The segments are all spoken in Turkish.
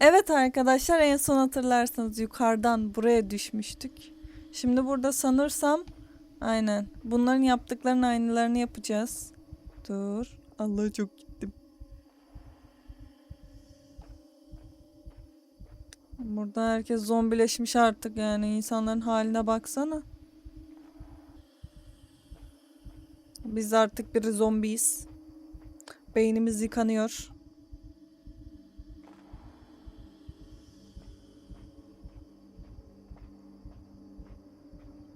Evet arkadaşlar en son hatırlarsanız yukarıdan buraya düşmüştük. Şimdi burada sanırsam aynen bunların yaptıklarının aynılarını yapacağız. Dur. Allah çok gittim. Burada herkes zombileşmiş artık yani insanların haline baksana. Biz artık bir zombiyiz. Beynimiz yıkanıyor.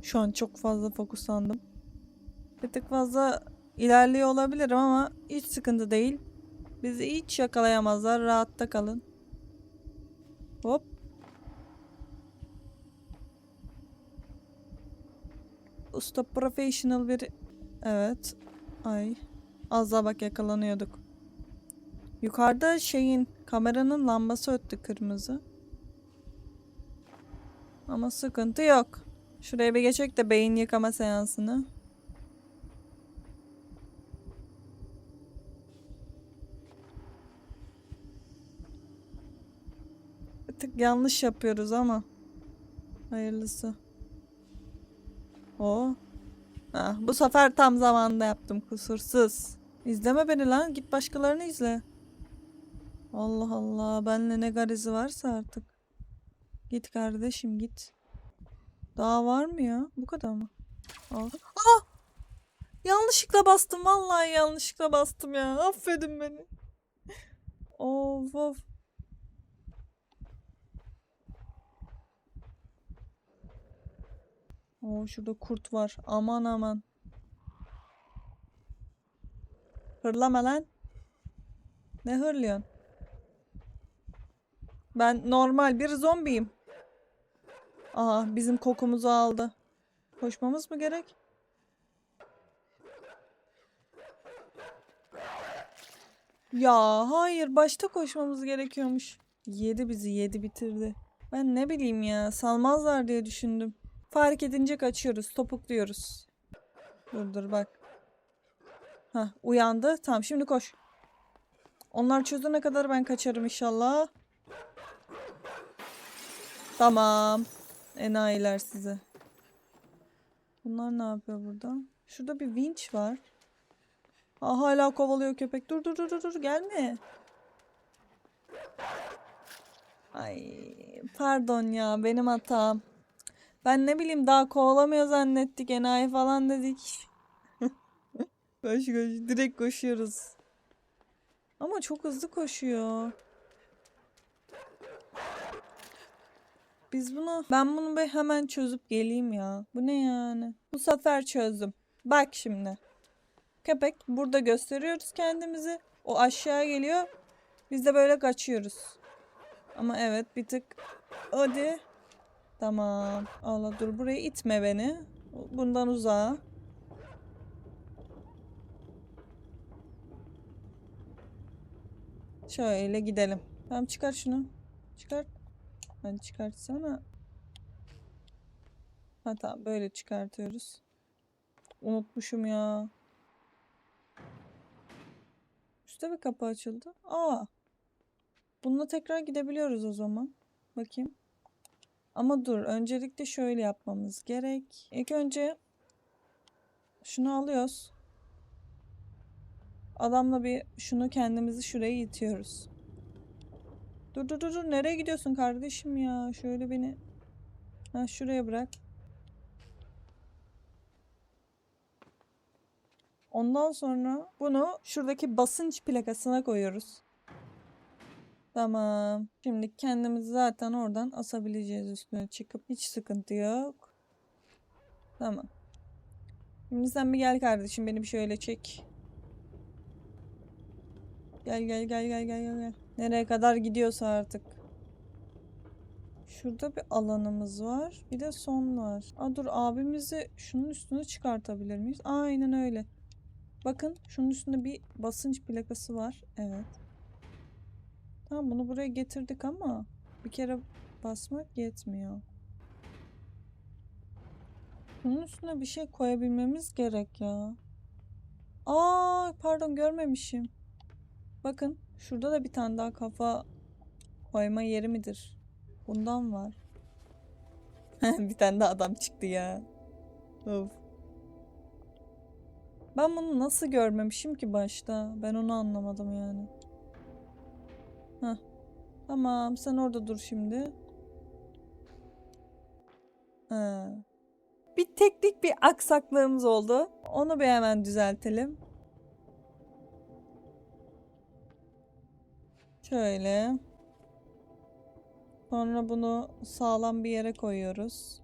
Şu an çok fazla fokuslandım. Bir tık fazla ilerliyor olabilirim ama hiç sıkıntı değil. Bizi hiç yakalayamazlar. Rahatta kalın. Hop. Usta professional bir... Evet. Ay. Az daha bak yakalanıyorduk. Yukarıda şeyin kameranın lambası öttü kırmızı. Ama sıkıntı yok. Şuraya bir geçecek de beyin yıkama seansını. Bir tık yanlış yapıyoruz ama. Hayırlısı. O. Ah, bu sefer tam zamanında yaptım kusursuz. İzleme beni lan. Git başkalarını izle. Allah Allah. Benle ne garizi varsa artık. Git kardeşim git. Daha var mı ya? Bu kadar mı? Aa! Aa! Yanlışlıkla bastım. Vallahi yanlışlıkla bastım ya. Affedin beni. Of of. Oo şurada kurt var. Aman aman. Hırlama lan. Ne hırlıyorsun? Ben normal bir zombiyim. Aha bizim kokumuzu aldı. Koşmamız mı gerek? Ya hayır başta koşmamız gerekiyormuş. Yedi bizi yedi bitirdi. Ben ne bileyim ya salmazlar diye düşündüm. Fark edince kaçıyoruz topukluyoruz. Dur dur bak. Hah uyandı. Tamam şimdi koş. Onlar çözene kadar ben kaçarım inşallah. Tamam. Enayiler size. Bunlar ne yapıyor burada? Şurada bir vinç var. Aa, hala kovalıyor köpek. Dur dur dur dur dur gelme. Ay pardon ya benim hatam. Ben ne bileyim daha kovalamıyor zannettik enayi falan dedik. koş koş direkt koşuyoruz. Ama çok hızlı koşuyor. Biz bunu ben bunu bir hemen çözüp geleyim ya. Bu ne yani? Bu sefer çözdüm. Bak şimdi. Köpek burada gösteriyoruz kendimizi. O aşağı geliyor. Biz de böyle kaçıyoruz. Ama evet bir tık hadi. Tamam. Allah dur buraya itme beni. Bundan uzağa. Şöyle gidelim. Tamam çıkar şunu. Çıkar. Hadi çıkartsana. Ha tamam böyle çıkartıyoruz. Unutmuşum ya. Üstte bir kapı açıldı. Aa. Bununla tekrar gidebiliyoruz o zaman. Bakayım. Ama dur. Öncelikle şöyle yapmamız gerek. İlk önce şunu alıyoruz. Adamla bir şunu kendimizi şuraya itiyoruz. Dur dur dur dur. Nereye gidiyorsun kardeşim ya? Şöyle beni ha, şuraya bırak. Ondan sonra bunu şuradaki basınç plakasına koyuyoruz. Tamam. Şimdi kendimizi zaten oradan asabileceğiz üstüne çıkıp. Hiç sıkıntı yok. Tamam. Şimdi sen bir gel kardeşim beni bir şöyle çek. Gel gel gel gel gel gel. Nereye kadar gidiyorsa artık. Şurada bir alanımız var. Bir de son var. Aa dur abimizi şunun üstüne çıkartabilir miyiz? Aynen öyle. Bakın şunun üstünde bir basınç plakası var. Evet. Tamam bunu buraya getirdik ama bir kere basmak yetmiyor. Bunun üstüne bir şey koyabilmemiz gerek ya. Aa pardon görmemişim. Bakın şurada da bir tane daha kafa Koyma yeri midir? Bundan var. bir tane de adam çıktı ya. Of. Ben bunu nasıl görmemişim ki başta? Ben onu anlamadım yani. Heh. Tamam sen orada dur şimdi. Ha. Bir teknik bir aksaklığımız oldu. Onu bir hemen düzeltelim. Şöyle. Sonra bunu sağlam bir yere koyuyoruz.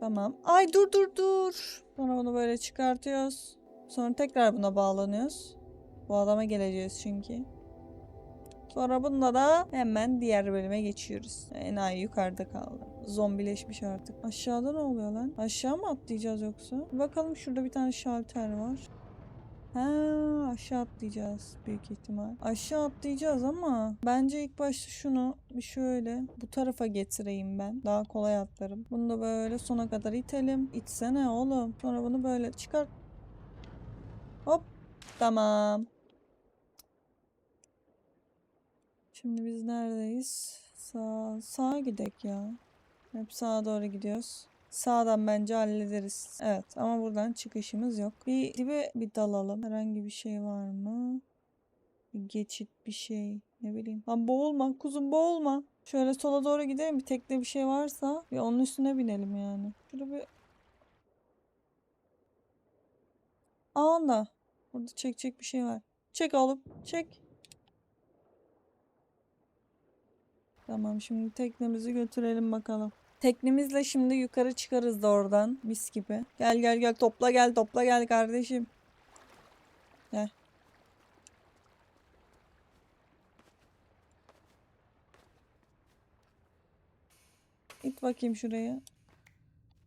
Tamam. Ay dur dur dur. Sonra bunu böyle çıkartıyoruz. Sonra tekrar buna bağlanıyoruz. Bu adama geleceğiz çünkü. Sonra bununla da hemen diğer bölüme geçiyoruz. Enayi yukarıda kaldı. Zombileşmiş artık. Aşağıda ne oluyor lan? Aşağı mı atlayacağız yoksa? Bakalım şurada bir tane şalter var. Ha aşağı atlayacağız büyük ihtimal. Aşağı atlayacağız ama bence ilk başta şunu bir şöyle bu tarafa getireyim ben. Daha kolay atlarım. Bunu da böyle sona kadar itelim. İtsene oğlum. Sonra bunu böyle çıkart. Hop. Tamam. Şimdi biz neredeyiz? Sağ, sağa gidek ya. Hep sağa doğru gidiyoruz. Sağdan bence hallederiz. Evet ama buradan çıkışımız yok. Bir dibe bir dalalım. Herhangi bir şey var mı? Bir geçit bir şey. Ne bileyim. Lan boğulma kuzum boğulma. Şöyle sola doğru gidelim. Bir tekne bir şey varsa bir onun üstüne binelim yani. Şurada bir... Aa da. Burada çekecek bir şey var. Çek oğlum. Çek. Tamam şimdi teknemizi götürelim bakalım. Teknemizle şimdi yukarı çıkarız da oradan mis gibi. Gel gel gel topla gel topla gel kardeşim. Gel. İt bakayım şuraya.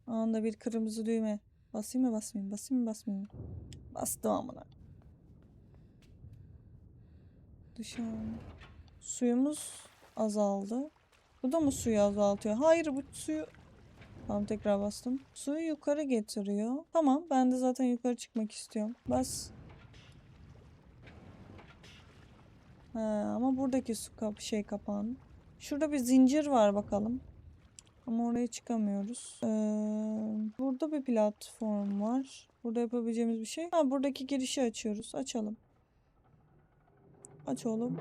Anda bir kırmızı düğme. Basayım mı basmayayım? Basayım mı basmayayım? Bastım amına. Dışarı. Suyumuz azaldı. Bu da mı suyu azaltıyor? Hayır bu suyu... Tamam tekrar bastım. Suyu yukarı getiriyor. Tamam ben de zaten yukarı çıkmak istiyorum. Bas. Ha, ama buradaki su kap şey kapandı. Şurada bir zincir var bakalım. Ama oraya çıkamıyoruz. Ee, burada bir platform var. Burada yapabileceğimiz bir şey. Ha buradaki girişi açıyoruz. Açalım. Aç oğlum.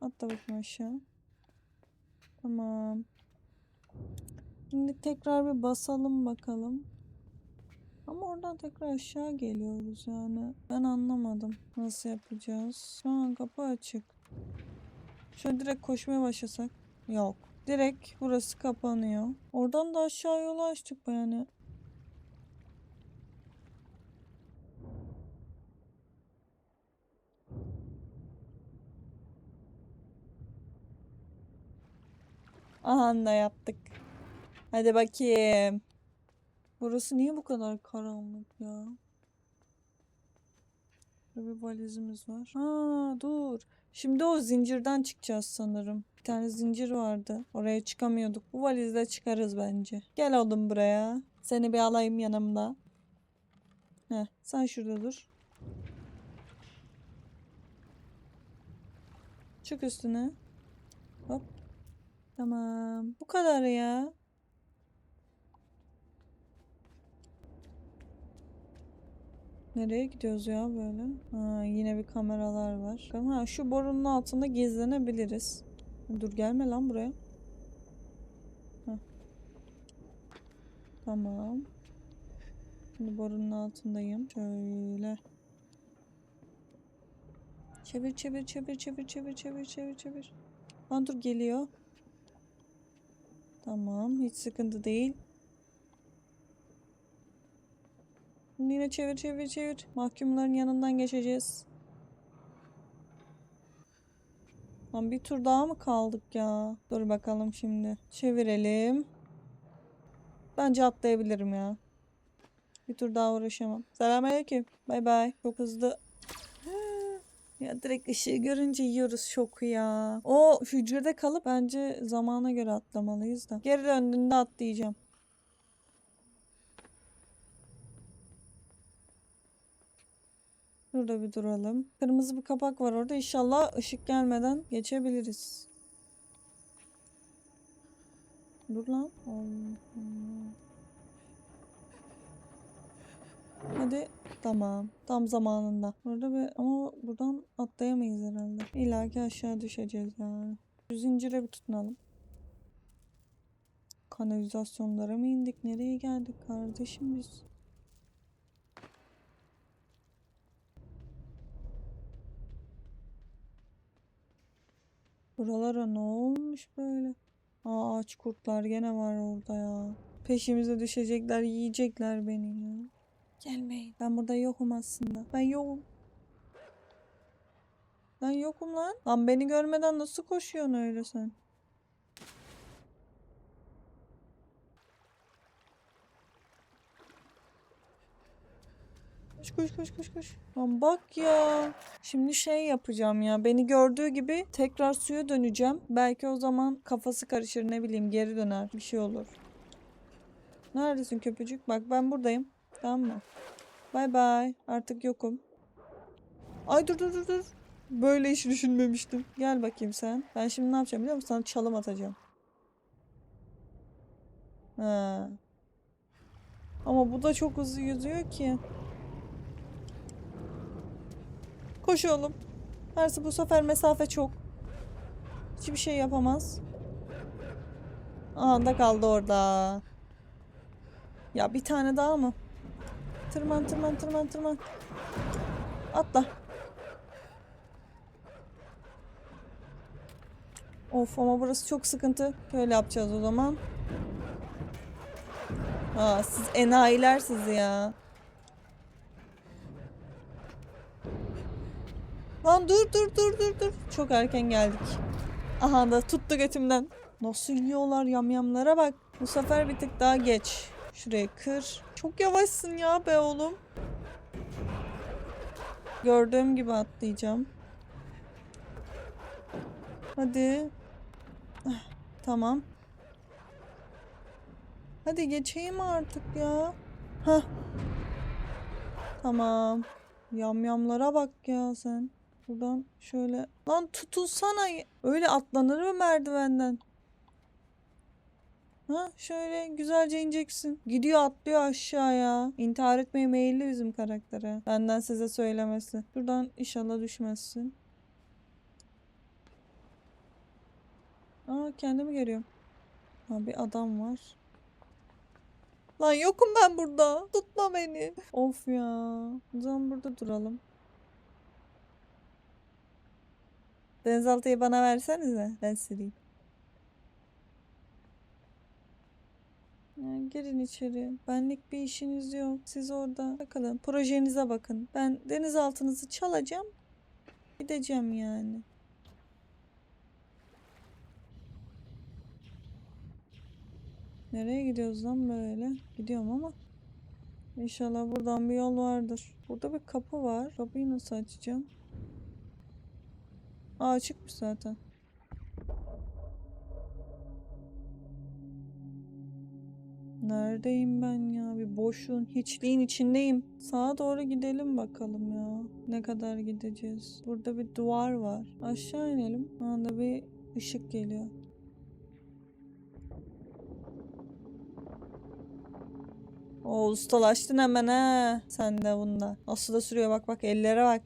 Atla bakayım aşağı. Tamam. Şimdi tekrar bir basalım bakalım. Ama oradan tekrar aşağı geliyoruz yani. Ben anlamadım. Nasıl yapacağız? Şu an kapı açık. Şöyle direkt koşmaya başlasak. Yok. Direkt burası kapanıyor. Oradan da aşağı yolu açtık yani. Aha yaptık. Hadi bakayım. Burası niye bu kadar karanlık ya? Burada bir valizimiz var. Ha dur. Şimdi o zincirden çıkacağız sanırım. Bir tane zincir vardı. Oraya çıkamıyorduk. Bu valizle çıkarız bence. Gel oğlum buraya. Seni bir alayım yanımda. Heh, sen şurada dur. Çık üstüne. Hop. Tamam. Bu kadar ya. Nereye gidiyoruz ya böyle? Ha, yine bir kameralar var. Ha, şu borunun altında gizlenebiliriz. Dur gelme lan buraya. Heh. Tamam. Şimdi borunun altındayım. Şöyle. Çevir çevir çevir çevir çevir çevir çevir çevir. Lan dur geliyor. Tamam hiç sıkıntı değil. Yine çevir çevir çevir. Mahkumların yanından geçeceğiz. Lan bir tur daha mı kaldık ya? Dur bakalım şimdi. Çevirelim. Bence atlayabilirim ya. Bir tur daha uğraşamam. Selamünaleyküm. Bay bay. Çok hızlı. Ya direkt ışığı görünce yiyoruz şoku ya. O hücrede kalıp bence zamana göre atlamalıyız da. Geri döndüğünde atlayacağım. Şurada bir duralım. Kırmızı bir kapak var orada. İnşallah ışık gelmeden geçebiliriz. Dur lan. Allah Allah. Hadi. Tamam. Tam zamanında. Burada bir ama buradan atlayamayız herhalde. İlla ki aşağı düşeceğiz yani. Zincire bir tutunalım. Kanalizasyonlara mı indik? Nereye geldik kardeşim biz? Buralara ne olmuş böyle? Aa, ağaç kurtlar gene var orada ya. Peşimize düşecekler, yiyecekler beni ya. Gelmeyin. Ben burada yokum aslında. Ben yokum. Ben yokum lan. Lan beni görmeden nasıl koşuyorsun öyle sen? Koş koş koş koş koş. Lan bak ya. Şimdi şey yapacağım ya. Beni gördüğü gibi tekrar suya döneceğim. Belki o zaman kafası karışır ne bileyim geri döner. Bir şey olur. Neredesin köpücük? Bak ben buradayım. Tamam mı? Bay bay. Artık yokum. Ay dur dur dur dur. Böyle hiç düşünmemiştim. Gel bakayım sen. Ben şimdi ne yapacağım biliyor musun? Sana çalım atacağım. Ha. Ama bu da çok hızlı yüzüyor ki. Koş oğlum. Mersi bu sefer mesafe çok. Hiçbir şey yapamaz. Anda kaldı orada. Ya bir tane daha mı? Tırman tırman tırman tırman. Atla. Of ama burası çok sıkıntı. Şöyle yapacağız o zaman. Aa, siz enayiler sizi ya. Lan dur dur dur dur dur. Çok erken geldik. Aha da tuttu götümden. Nasıl yiyorlar yamyamlara bak. Bu sefer bir tık daha geç. Şurayı kır. Çok yavaşsın ya be oğlum. Gördüğüm gibi atlayacağım. Hadi. Ah, Tamam. Hadi geçeyim artık ya. Hah. Tamam. Yamyamlara bak ya sen. Buradan şöyle. Lan tutulsana. Öyle atlanır mı merdivenden? Ha şöyle güzelce ineceksin. Gidiyor atlıyor aşağıya. İntihar etmeye meyilli bizim karaktere. Benden size söylemesi. Buradan inşallah düşmezsin. Aa kendimi görüyorum. Ha bir adam var. Lan yokum ben burada. Tutma beni. Of ya. O zaman burada duralım. Denizaltıyı bana versenize. Ben süreyim. Ya girin içeri. Benlik bir işiniz yok. Siz orada bakalım. Projenize bakın. Ben denizaltınızı çalacağım. Gideceğim yani. Nereye gidiyoruz lan böyle? Gidiyorum ama. İnşallah buradan bir yol vardır. Burada bir kapı var. Kapıyı nasıl açacağım? Aa açıkmış zaten. Neredeyim ben ya? Bir boşluğun, hiçliğin içindeyim. Sağa doğru gidelim bakalım ya. Ne kadar gideceğiz? Burada bir duvar var. Aşağı inelim. Anda bir ışık geliyor. O ustalaştın hemen ha. Sen de bunda. Nasıl da sürüyor bak bak ellere bak.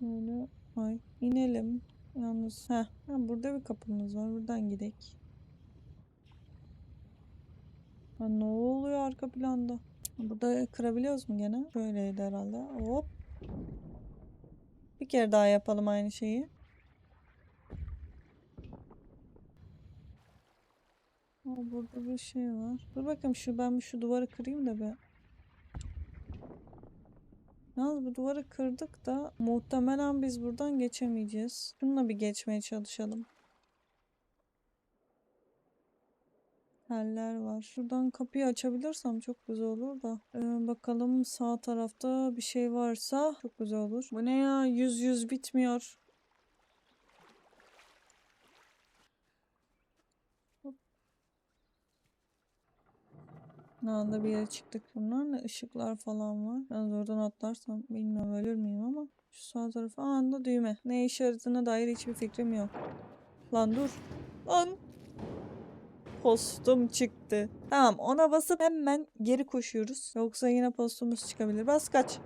Böyle ay inelim. Yalnız heh, ha burada bir kapımız var. Buradan gidelim. Ha, ne oluyor arka planda? Burada kırabiliyoruz mu gene? Şöyleydi herhalde. Hop. Bir kere daha yapalım aynı şeyi. Aa, burada bir şey var. Dur bakayım şu ben bir şu duvarı kırayım da be. Yalnız bu duvarı kırdık da muhtemelen biz buradan geçemeyeceğiz. Şununla bir geçmeye çalışalım. Haller var. Şuradan kapıyı açabilirsem çok güzel olur da. Ee, bakalım sağ tarafta bir şey varsa çok güzel olur. Bu ne ya? Yüz yüz bitmiyor. Ne anda bir yere çıktık. Bunlar ne? Işıklar falan var. Ben oradan atlarsam bilmiyorum ölür müyüm ama. Şu sağ tarafı anda düğme. Ne işe yaradığına dair hiçbir fikrim yok. Lan dur. Lan. Postum çıktı. Tamam ona basıp hemen geri koşuyoruz. Yoksa yine postumuz çıkabilir. Bas kaç.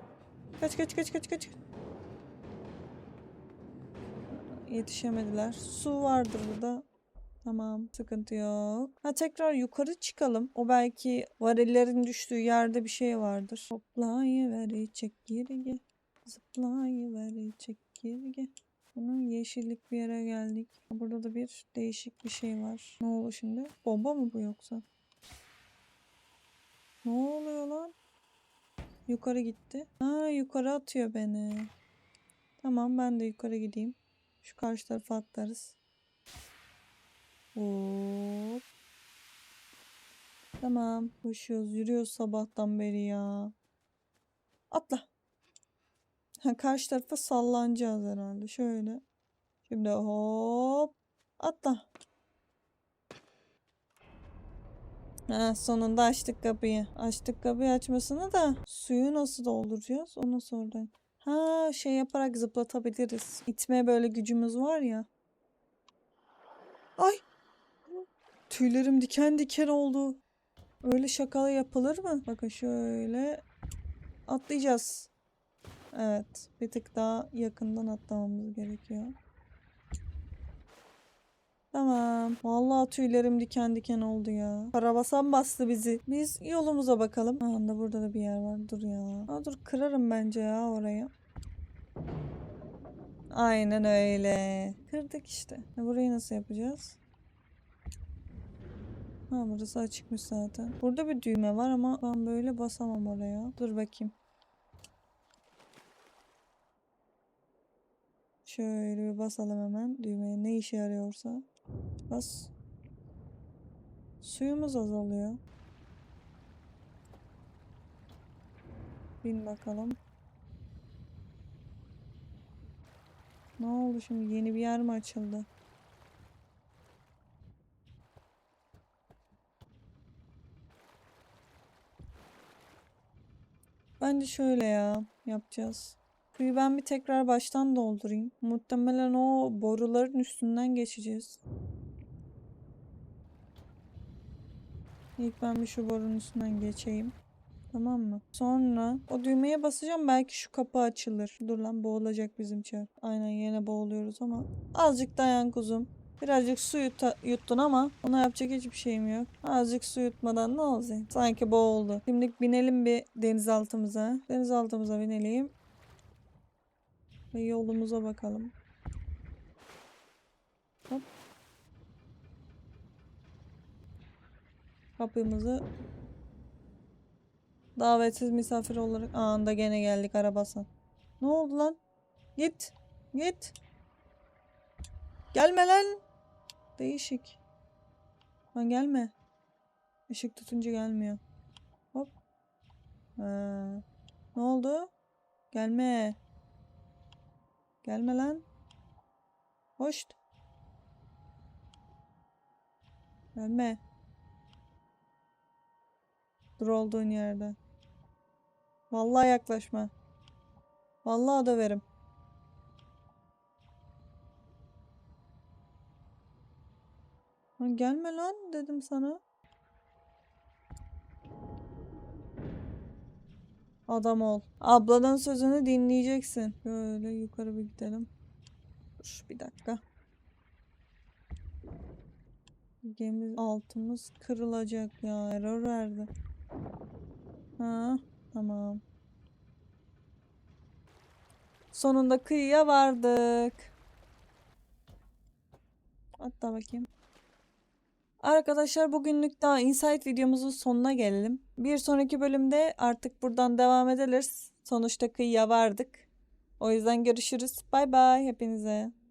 Kaç kaç kaç kaç kaç. Yetişemediler. Su vardır burada. Tamam sıkıntı yok. Ha tekrar yukarı çıkalım. O belki varillerin düştüğü yerde bir şey vardır. Hoplayıver çekirge. Zıplayıver çekirge. Bunun yeşillik bir yere geldik. Burada da bir değişik bir şey var. Ne oldu şimdi? Bomba mı bu yoksa? Ne oluyor lan? Yukarı gitti. Ha yukarı atıyor beni. Tamam ben de yukarı gideyim. Şu karşı tarafa atlarız. Hop. Tamam. Koşuyoruz. Yürüyoruz sabahtan beri ya. Atla. Karşı tarafa sallanacağız herhalde. Şöyle. Şimdi hop. Atla. Ha, sonunda açtık kapıyı. Açtık kapıyı açmasını da suyu nasıl dolduracağız? Onu sonra. Ha şey yaparak zıplatabiliriz. İtmeye böyle gücümüz var ya. Ay. Tüylerim diken diken oldu. Öyle şakalı yapılır mı? Bakın şöyle atlayacağız. Evet. Bir tık daha yakından atlamamız gerekiyor. Tamam. Vallahi tüylerim diken diken oldu ya. Karabasan bastı bizi. Biz yolumuza bakalım. Aa, da burada da bir yer var. Dur ya. Aa, dur kırarım bence ya orayı. Aynen öyle. Kırdık işte. E, Burayı nasıl yapacağız? Ha burası açıkmış zaten. Burada bir düğme var ama ben böyle basamam oraya. Dur bakayım. Şöyle bir basalım hemen düğmeye ne işe yarıyorsa. Bas. Suyumuz azalıyor. Bin bakalım. Ne oldu şimdi? Yeni bir yer mi açıldı? Bence şöyle ya yapacağız. Suyu ben bir tekrar baştan doldurayım. Muhtemelen o boruların üstünden geçeceğiz. İlk ben bir şu borunun üstünden geçeyim. Tamam mı? Sonra o düğmeye basacağım belki şu kapı açılır. Dur lan boğulacak bizim çar. Aynen yine boğuluyoruz ama. Azıcık dayan kuzum. Birazcık su yuttun ama ona yapacak hiçbir şeyim yok. Azıcık su yutmadan ne olacak? Sanki boğuldu. Şimdi binelim bir denizaltımıza. Denizaltımıza binelim. Ve yolumuza bakalım. Hop. Kapımızı davetsiz misafir olarak anında gene geldik arabası. Ne oldu lan? Git. Git. Gelme lan. Değişik. Lan gelme. Işık tutunca gelmiyor. Hop. Ha. Ne oldu? Gelme. Gelme lan. Hoş. Gelme. Dur olduğun yerde. Vallahi yaklaşma. Vallahi döverim. Gelme lan dedim sana. Adam ol. Ablanın sözünü dinleyeceksin. Böyle yukarı bir gidelim. Dur bir dakika. Gemi altımız kırılacak ya. Error verdi. Ha, tamam. Sonunda kıyıya vardık. Hatta bakayım. Arkadaşlar bugünlük daha Insight videomuzun sonuna gelelim. Bir sonraki bölümde artık buradan devam ederiz. Sonuçta kıyıya vardık. O yüzden görüşürüz. Bay bay hepinize.